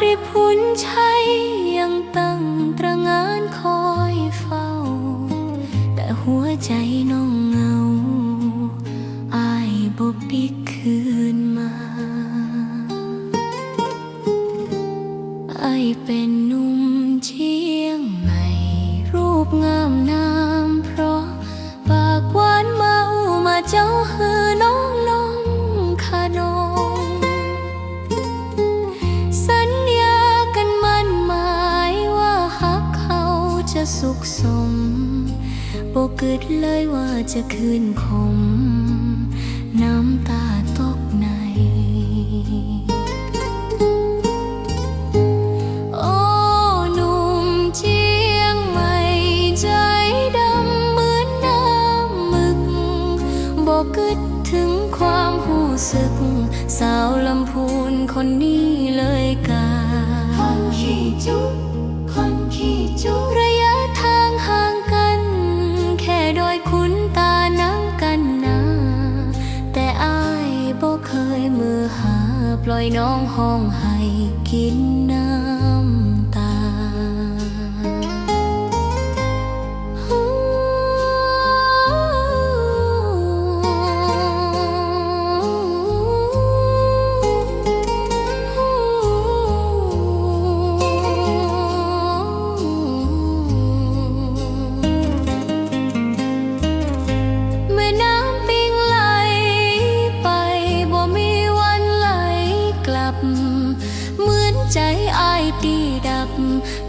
ตริพุนชัยยังตั้งตระงานคอยเฝ้า แต่หัวใจน้องเงาอายบ่ปิกคืนมาไอายเป็นหนุ่มเชียงใหม่ รูปงามนามเพราะปากหวานเมามาเจ้าฮื สุขสมบกึดเลยว่าจะคืนคม น้ำตาตกใน โอ้หนุ่มเชียงใหม่ใจดำเหมือนน้ำมึกบอกกึดถึงความหูสึก สาวลำพูนคนนี้เลยกาคนขี้จุ ปล่อยน้องห้องให้กิน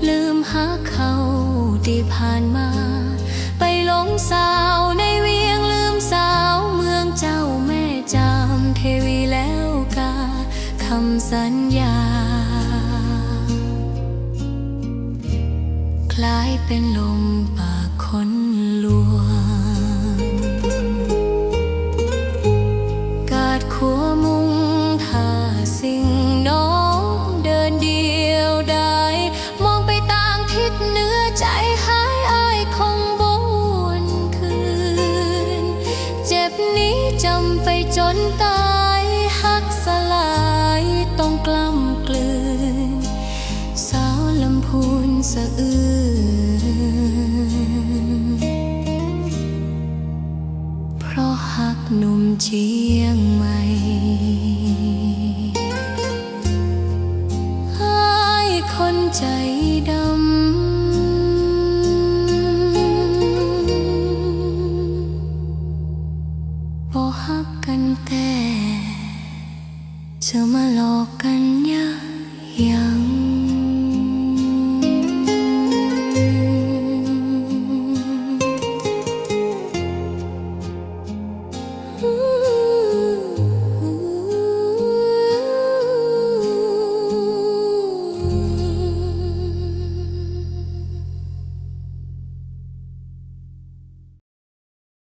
ลืมหาเขาที่ผ่านมา ไปหลงสาวในเวียงลืมสาวเมืองเจ้าแม่จามเทวีแล้วกาคำสัญญา คล้ายเป็นลมปากคน จำไปจนตายหักสลายต้องกล้ำกลืน สาวลำพูนสะอื้นเพราะหักหนุ่มเชียงใหม่หายคนใจ ดำบ่ฮักกันแต่จ